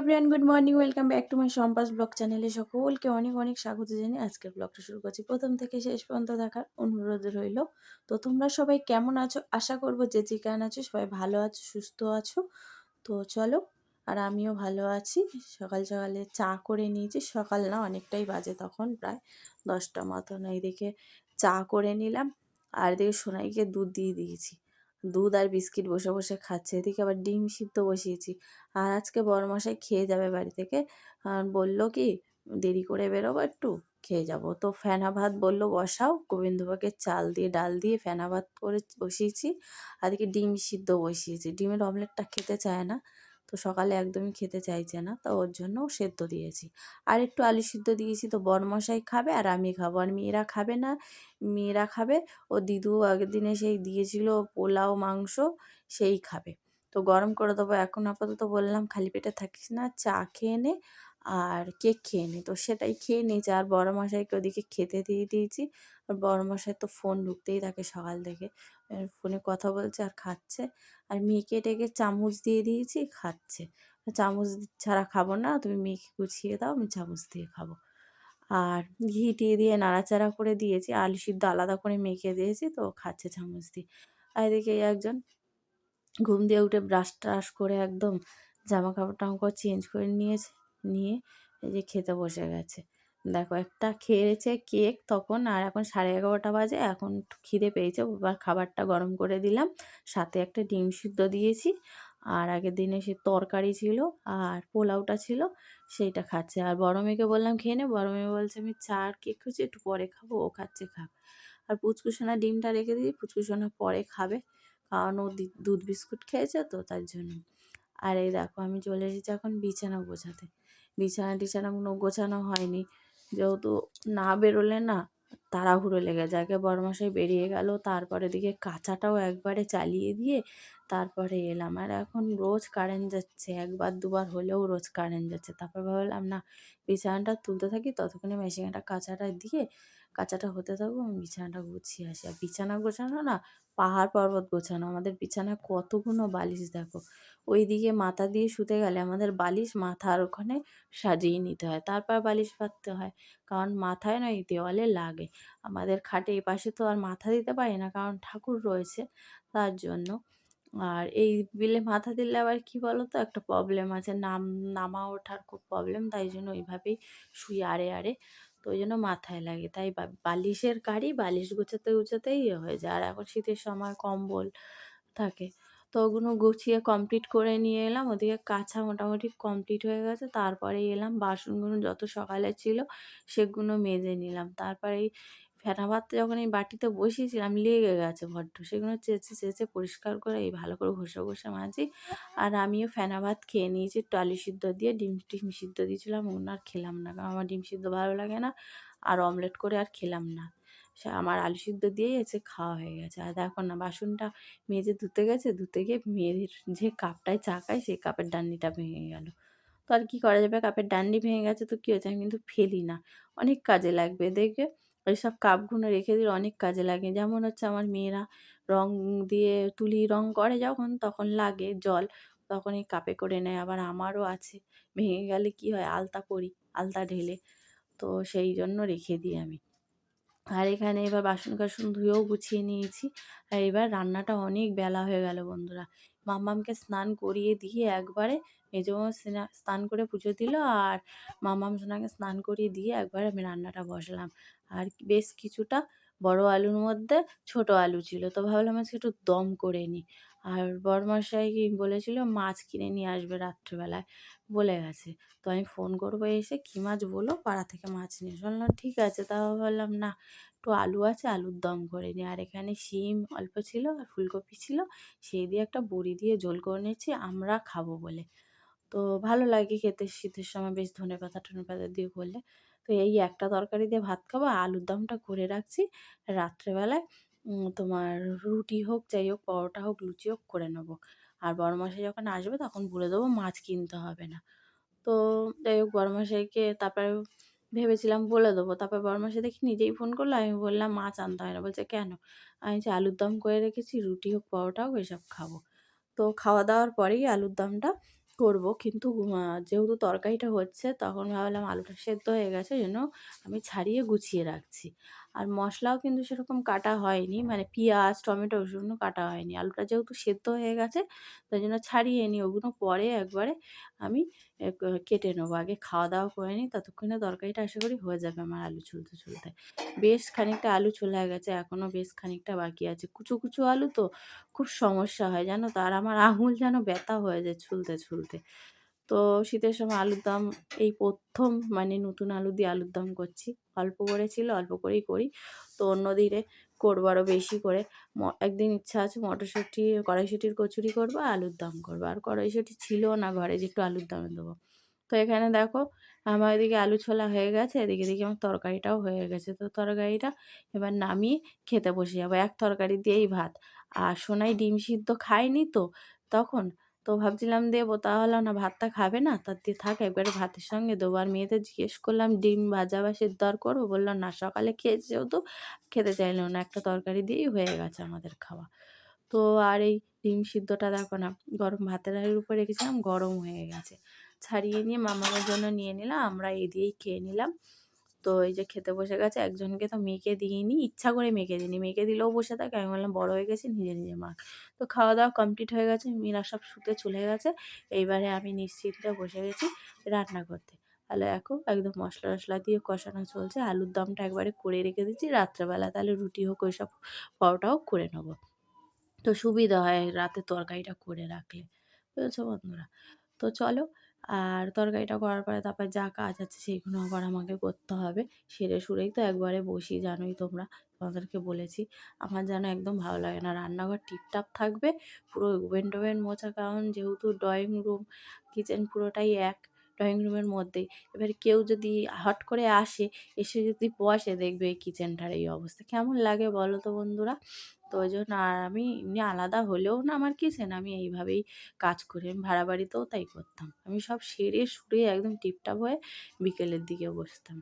Everyone good morning welcome back to my সম্পাস blog চ্যানেলে সকলকে অনেক অনেক স্বাগত জানিয়ে আজকের ব্লগটা শুরু করছি। প্রথম থেকে শেষ পর্যন্ত দেখার অনুরোধ রইল। তো তোমরা সবাই কেমন আছো? আশা করব যে যে যেখানে আছো সবাই ভালো আছো, সুস্থ আছো। তো চলো, আর আমিও ভালো আছি। সকাল সকালে চা করে নিয়েছি। সকাল না, অনেকটাই বাজে তখন, প্রায় দশটা মতন। এইদিকে চা করে নিলাম। আর এদিকে সোনাইকে দুধ দিয়ে দিয়েছি। দুধ আর বিস্কিট বসে বসে খাচ্ছে। এদিকে আবার ডিম সিদ্ধ বসিয়েছি। আর আজকে বরমশাই খেয়ে যাবে বাড়ি থেকে। আর বলল কি, দেরি করে বেরোবো একটু, খেয়ে যাব। তো ফেনা ভাত বলল, বসাও। গোবিন্দভোগে চাল দিয়ে, ডাল দিয়ে ফেনা ভাত করে বসিয়েছি। আর এদিকে ডিম সিদ্ধ বসিয়েছি। ডিমের অমলেটটা খেতে চায় না। তো সকালে একদমই খেতে চাইছে না, তো ওর জন্য সেদ্ধ দিয়েছি। আর একটু আলু সিদ্ধ দিয়েছি তো বরমশাই খাবে আর আমি খাব। আর মেয়েরা খাবে না, মেয়েরা খাবে। ও দিদু আগের দিনে সেই দিয়েছিল পোলাও, মাংস, সেই খাবে। তো গরম করে দেবো। এখন আপাতত বললাম, খালি পেটে থাকিস না, চা খেয়ে নে আর কেক খেয়ে নে। তো সেটাই খেয়ে নিয়েছে। আর বড় মশাইকে ওদিকে খেতে দিয়ে দিয়েছি। আর বড় মশাই তো ফোন ঢুকতেই থাকে সকাল থেকে। ফোনে কথা বলছে আর খাচ্ছে। আর মেয়েকে ডেকে চামচ দিয়ে দিয়েছি, খাচ্ছে। চামচ ছাড়া খাব না, তুমি মেয়েকে গুছিয়ে দাও, আমি চামচ দিয়ে খাব। আর ঘি টিয়ে দিয়ে নাড়াচাড়া করে দিয়েছি, আলু সিদ্ধ আলাদা করে মেখে দিয়েছি, তো খাচ্ছে চামচ দিয়ে। আর এদিকে একজন ঘুম দিয়ে উঠে ব্রাশ ট্রাশ করে একদম জামা কাপড় টামা চেঞ্জ করে নিয়েছে, নিয়ে এই যে খেতে বসে গেছে। দেখো একটা খেয়েছে কেক তখন, আর এখন সাড়ে এগারোটা বাজে, এখন খিদে পেয়েছে, এবার খাবারটা গরম করে দিলাম। সাথে একটা ডিম সিদ্ধ দিয়েছি, আর আগের দিনে সে তরকারি ছিল আর পোলাওটা ছিল, সেইটা খাচ্ছে। আর বড় মেয়েকে বললাম, খেয়ে নে। বড় মেয়ে বলছে, আমি চা আর কেক খুঁজছি একটু পরে খাব, ও খাচ্ছে খাক আর পুচকুসোনা ডিমটা রেখে দিই পুচকুসোনা পরে খাবে। কারণ ও দুধ বিস্কুট খেয়েছে তো, তার জন্য। আর এই দেখো, আমি চলে এসেছি এখন বিছানা গোছাতে। বিছানা টিছানাগুলো গোছানো হয়নি। যেহেতু না বেরোলে না তাড়াহুড়ো লেগে যায়। আগে বড়মশাই বেরিয়ে গেল, তারপরে দিকে কাঁচাটাও একবারে চালিয়ে দিয়ে তারপরে এলাম। আর এখন রোজ কারেন্ট যাচ্ছে, একবার দুবার হলেও রোজ কারেন্ট যাচ্ছে। তারপর ভাবলাম, না, বিছানাটা তুলতে থাকি, ততক্ষণে মেশিনটা কাঁচাটা দিয়ে কাঁচাটা হতে থাকব আমি বিছানাটা গুছিয়ে আসি। আর বিছানা গোছানো না, পাহাড় পর্বত গোছানো। আমাদের বিছানায় কতগুলো বালিশ দেখো ওই দিকে মাথা দিয়ে শুতে গেলে আমাদের বালিশ মাথার ওখানে সাজিয়ে নিতে হয়। তারপর বালিশ পাততে হয়। কারণ মাথায় না এই দেওয়ালে লাগে। আমাদের খাটে এই পাশে তো আর মাথা দিতে পারি না, কারণ ঠাকুর রয়েছে তার জন্য। আর এই বিলে মাথা দিলে আবার কি বলো তো একটা প্রবলেম আছে, নাম, নামা ওঠার খুব প্রবলেম তাই জন্য ওইভাবেই শুই আড়ে আড়ে। তো ওই জন্য মাথায় লাগে। তাই বালিশের গাড়ি বালিশ গোছাতে, গুছাতেই ইয়ে হয়ে যায়। আর এখন শীতের সময় কম্বল থাকে। তো ওগুলো গুছিয়ে কমপ্লিট করে নিয়ে এলাম। ওদিকে কাছা মোটামুটি কমপ্লিট হয়ে গেছে। তারপরে এলাম বাসনগুলো যত সকালে ছিল সেগুলো মেজে নিলাম। তারপরে ফেনা ভাত যখন এই বাটিতে বসিয়েছিলাম, লেগে গেছে বড্ড। সেগুলো চেঁচে চেঁচে পরিষ্কার করে এই ভালো করে ঘষে ঘষে মাজি। আর আমিও ফেনা ভাত খেয়ে নিয়েছি আলু সিদ্ধ দিয়ে। ডিম টিম সিদ্ধ দিয়েছিলাম ওগুলো আর খেলাম না। কারণ আমার ডিম সিদ্ধ ভালো লাগে না। আর অমলেট করে আর খেলাম না। আমার আলু সিদ্ধ দিয়েই এসে খাওয়া হয়ে গেছে। আর দেখো না, বাসনটা মেজে ধুতে গেছে, ধুতে গিয়ে মেয়েদের যে কাপটায় চা খায়, সেই কাপের ডান্ডিটা ভেঙে গেল। তো আর কী করা যাবে? কাপের ডান্ডি ভেঙে গেছে তো কী হয়েছে? আমি কিন্তু ফেলি না। অনেক কাজে লাগবে। দেখবে ওইসব কাপগুলো রেখে দিলে অনেক কাজে লাগে। যেমন হচ্ছে আমার মেয়েরা রং দিয়ে তুলি রং করে যখন, তখন লাগে জল, তখন এই কাপে করে নেয়। আবার আমারও আছে। ভেঙে গেলে কি হয়? আলতা করি আলতা ঢেলে। তো সেই জন্য রেখে দিই আমি। আর এখানে এবার বাসন কাসন ধুয়েও গুছিয়ে নিয়েছি। আর এবার রান্নাটা অনেক বেলা হয়ে গেল বন্ধুরা। মামামকে স্নান করিয়ে দিয়ে একবারে মেজো স্নান করে পুজো দিল আর মামাম সোনাকে স্নান করিয়ে দিয়ে একবারে আমি রান্নাটা বসলাম। আর বেশ কিছুটা বড় আলুর মধ্যে ছোট আলু ছিল। তো ভাবলাম আজকে একটু দম করে নিই। আর বড়মশাই কি বলেছিল, মাছ কিনে নিয়ে আসবে রাত্রিবেলায়। বলে গেছে। তো আমি ফোন করব এসে, কী মাছ বলো? পাড়া থেকে মাছ নিয়ে বললাম, ঠিক আছে। তাও বললাম না, একটু আলু আছে, আলুর দম করে নিই। আর এখানে শিম অল্প ছিল আর ফুলকপি ছিল, সেই দিয়ে একটা বড়ি দিয়ে ঝোল করে নিয়েছি, আমরা খাব বলে। তো ভালো লাগে খেতে, শীতের সময় বেশ ধনে পাতা টনে পাতা দিয়ে করলে। তো এই একটা তরকারি দিয়ে ভাত খাব, আলুর দমটা করে রাখছি। রাত্রেবেলায় তোমার রুটি হোক, যাই হোক, পরোটা হোক, লুচি হোক, করে নেব। আর বড় মশাই যখন আসবে, তখন বলে দেবো মাছ কিনতে হবে না। তো যাই হোক বড় মশাইকে তারপরে ভেবেছিলাম বলে দেবো। তারপর বড় মশাই দেখি নিজেই ফোন করল, আমি বললাম, মাছ আনতে হয় না। বলছে, কেন? আমি যে আলুর দম করে রেখেছি, রুটি হোক, পরোটা হোক, এসব খাব। তো খাওয়া দাওয়ার পরেই আলুর দমটা করব কিন্তু যেহেতু তরকারিটা হচ্ছে, তখন ভাবলাম আলুটা সেদ্ধ হয়ে গেছে জন্য আমি ছাড়িয়ে গুছিয়ে রাখছি। আর মশলাও কিন্তু সেরকম কাটা হয়নি মানে পেঁয়াজ, টমেটো ওগুলো কাটা হয়নি। আলুটা যেহেতু সেদ্ধ হয়ে গেছে তাই জন্য ছাড়িয়ে নিই ওগুলো পরে একবারে আমি কেটে নেব। আগে খাওয়া-দাওয়া করে নিই ততক্ষণে তরকারিটা আশা করি হয়ে যাবে আমার আলু ছুলতে, ছুলতে। বেশ খানিকটা আলু ছোলা গেছে এখনও বেশ খানিকটা বাকি আছে। কুচু কুচু আলু তো খুব সমস্যা হয় জানো তো? আর আমার আঙুল যেন ব্যথা হয়ে যায় ছুলতে, ছুলতে। তো শীতের সময় আলুর দম এই প্রথম মানে নতুন আলু দিয়ে আলুর দম করছি। অল্প করে ছিল, অল্প করেই করি। তো অন্য দিনে করব আরও বেশি করে। একদিন ইচ্ছা আছে মটরশুঁটি, কড়াইশুঁটির কচুরি করব, আলুর দম করব। আর কড়াইশুঁটি ছিল না ঘরে যে একটু আলুর দমে দেবো। তো এখানে দেখো আমার এদিকে আলু ছোলা হয়ে গেছে, এদিকে দেখি আমার তরকারিটাও হয়ে গেছে। তো তরকারিটা এবার নামিয়ে খেতে বসে যাব। এক তরকারি দিয়েই ভাত। আর সোনাই ডিম সিদ্ধ খায়নি তো তখন তো ভাবছিলাম দেবো, তাহলে না ভাতটা খাবে না? তার দিয়ে থাক, একবারে ভাতের সঙ্গে দেবো। আর মেয়েদের জিজ্ঞেস করলাম, ডিম ভাজা বা আর করব? বলল, না, সকালে খেয়েছে যেহেতু খেতে চাইলো না। একটা তরকারি দিয়েই হয়ে গেছে আমাদের খাওয়া। তো আর এই ডিম সিদ্ধটা দেখো না, গরম ভাতের হাঁড়ির উপরে রেখেছিলাম, গরম হয়ে গেছে। ছাড়িয়ে নিয়ে মামার জন্য নিয়ে নিলাম, আমরা এই দিয়েই খেয়ে নিলাম। তো এই যে খেতে বসে গেছে, একজনকে তো মেয়েকে দিইনি, ইচ্ছা করে মেয়েকে দিইনি। মেয়েকে দিলেও বসে থাকে, আমি বললাম, বড় হয়ে গেছি, নিজে নিজে মা তো খাওয়া দাওয়া কমপ্লিট হয়ে গেছে, মীরা সব শুতে চলে গেছে। এইবারে আমি নিশ্চিন্তে বসে গেছি রান্না করতে। তাহলে এখন একদম মশলা টশলা দিয়ে কষানো চলছে, আলুর দমটা একবারে করে রেখে দিচ্ছি, রাত্রেবেলা তাহলে রুটি হোক, ওই সব পরোটা হোক, করে নেব। তো সুবিধা হয় রাতে তরকারিটা করে রাখলে, বুঝেছ বন্ধুরা? তো চলো আর তরকারিটা করার পরে তারপর যা কাজ আছে সেইগুলো আবার আমাকে করতে হবে। সেরে সুরেই তো একবারে বসি, জানোই তোমরা। তোমাদেরকে বলেছি, আমার যেন একদম ভালো লাগে না। রান্নাঘর টিপটাপ থাকবে, পুরো ওভেন টোভেন মোছা, কারণ যেহেতু ড্রয়িং রুম, কিচেন পুরোটাই এক ড্রয়িং রুমের মধ্যেই। এবার কেউ যদি হট করে আসে, এসে যদি বসে দেখবে এই কিচেনটার এই অবস্থা। কেমন লাগে বলো তো বন্ধুরা? তো ওই জন্য আর আমি এমনি আলাদা হলেও না আমার কিচেন আমি এইভাবেই কাজ করি। আমি ভাড়া বাড়িতেও তাই করতাম। আমি সব সেরে সুরে একদম টিপটাপ হয়ে বিকেলের দিকে বসতাম।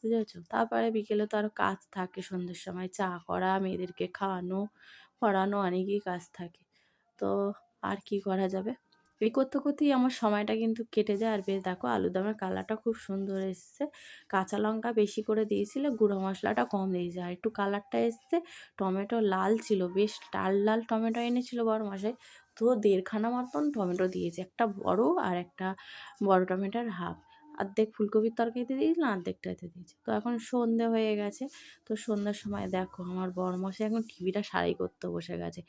বুঝেছ? তারপরে বিকেলে তো আরও কাজ থাকে, সন্ধ্যের সময় চা করা, মেয়েদেরকে খাওয়ানো, পড়ানো অনেকই কাজ থাকে। তো আর কি করা যাবে? এই করতে করতেই আমার সময়টা কিন্তু কেটে যায়। আর বেশ দেখো আলুদমের কালারটা খুব সুন্দর এসছে। কাঁচা লঙ্কা বেশি করে দিয়েছিল, গুঁড়ো মশলাটা কম দিয়েছে। আর একটু কালারটা এসছে, টমেটো লাল ছিল, বেশ লাল লাল টমেটো এনেছিল বড় মশাই। তো দেড়খানা মতন টমেটো দিয়েছে, একটা বড় আর একটা বড় টমেটোর হাফ। অর্ধেক ফুলকপির তরকারিতে দিয়েছিলাম অর্ধেকটাতে দিয়েছি। তো এখন সন্ধে হয়ে গেছে, তো সন্ধ্যার সময় দেখো আমার বড়মশাই এখন টিভিটা সারাই করতে বসে গেছে।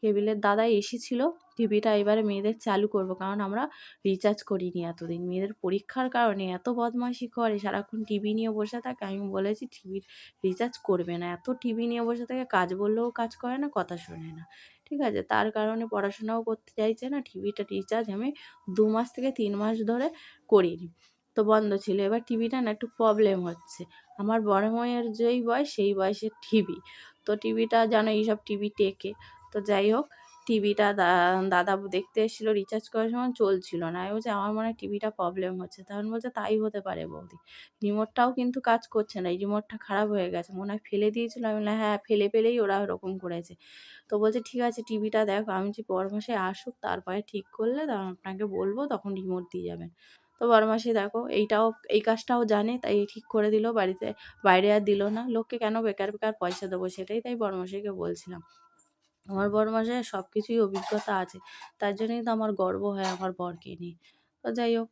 কেবিলের দাদা এসেছিল টিভিটা এবারে মেয়েদের চালু করব কারণ আমরা রিচার্জ করিনি এতদিন। মেয়েদের পরীক্ষার কারণে এত বদমাইশি করে, সারাক্ষণ টিভি নিয়ে বসে থাকে। আমি বলেছি টিভির রিচার্জ করবে না। এত টিভি নিয়ে বসে থাকে, কাজ বললেও কাজ করে না, কথা শোনে না। ঠিক আছে? তার কারণে পড়াশোনাও করতে চাইছে না। টিভিটা রিচার্জ আমি দু মাস থেকে তিন মাস ধরে করিনি। তো বন্ধ ছিল। এবার টিভিটা না একটু প্রবলেম হচ্ছে। আমার বড় মেয়ের যেই বয়স, সেই বয়সের টিভি। তো টিভিটা যেন এইসব টিভি টেকে। তো যাই হোক, টিভিটা দাদা দেখতে এসেছিল রিচার্জ করার সময় চলছিল না। আমি বলছি, আমার মনে হয় টিভিটা প্রবলেম হচ্ছে। তখন বলছে, তাই হতে পারে বৌদি। রিমোটটাও কিন্তু কাজ করছে না। এই রিমোটটা খারাপ হয়ে গেছে। মনে হয় ফেলে দিয়েছিল। আমি বললাম হ্যাঁ ফেলে ফেলেই ওরা ওরকম করেছে। তো বলছে, ঠিক আছে, টিভিটা দেখো। আমি যে বড়মাসে আসুক, তারপরে ঠিক করলে তখন আপনাকে বলব, তখন রিমোট দিয়ে যাবেন। তো বড়মাসি দেখো এইটাও, এই কাজটাও জানে, তাই ঠিক করে দিল বাড়িতে। বাইরে আর দিল না। লোককে কেন বেকার বেকার পয়সা দেবো সেটাই তাই বড়মাসিকে বলছিলাম। আমার বড়মশাইয়ের সব কিছুই অভিজ্ঞতা আছে। তার জন্যই তো আমার গর্ব হয় আমার বরকে নিয়ে। তো যাই হোক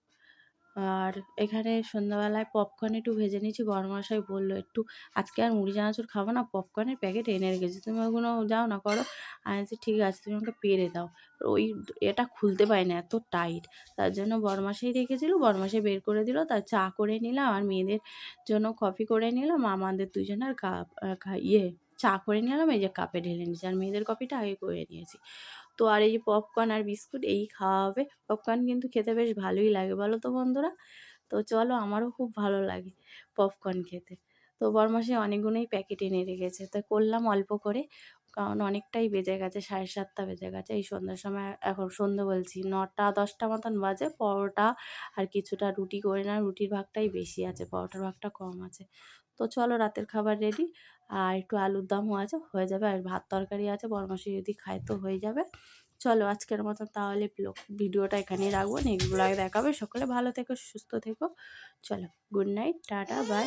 আর এখানে সন্ধ্যাবেলায় পপকর্ন একটু ভেজে নিয়েছি। বড়মশাই বলল, একটু আজকে আর মুড়ি চানাচুর খাব না পপকর্নের প্যাকেট এনে রেখেছি। তুমি ওগুলো যাও না, করো। আমি ঠিক আছে, তুমি আমাকে পেরে দাও। ওই এটা খুলতে পারি না এত টাইট তার জন্য বড়মাসাই রেখেছিল বড়মাসাই বের করে দিল, তার চা করে নিলাম আর মেয়েদের জন্য কফি করে নিলাম। আমাদের দুজনের কাপ ইয়ে চা করে নিলাম, এই যে কাপে ঢেলে নিয়েছি। আর মেয়েদের কফিটা আগে করে নিয়েছি। তো আর এই পপকর্ন আর বিস্কুট এই খাওয়া হবে। পপকর্ন কিন্তু খেতে বেশ ভালোই লাগে বলো তো বন্ধুরা। তো চলো আমারও খুব ভালো লাগে পপকর্ন খেতে। তো বরমাসে অনেকগুলোই প্যাকেট এনে রেখেছে। তো করলাম অল্প করে, কারণ অনেকটাই বেজে গেছে, সাড়ে সাতটা বেজে গেছে। এই সন্ধ্যার সময় এখন সন্ধ্যে বলছি, নটা, দশটা মতন বাজে। পরোটা আর কিছুটা রুটি করে না, রুটির ভাগটাই বেশি আছে, পরোটার ভাগটা কম আছে। তো চলো রাতের খাবার রেডি আর একটু আলুর দমও আছে, হয়ে যাবে। আর ভাত তরকারি আছে, বরমাসি যদি খায় তো হয়ে যাবে। চলো আজকের মতন তাহলে ভিডিওটা এখানেই রাখব। নেক্সট ব্লগে দেখাবে। সকলে ভালো থেকো, সুস্থ থেকো। চলো গুড নাইট টাটা বাই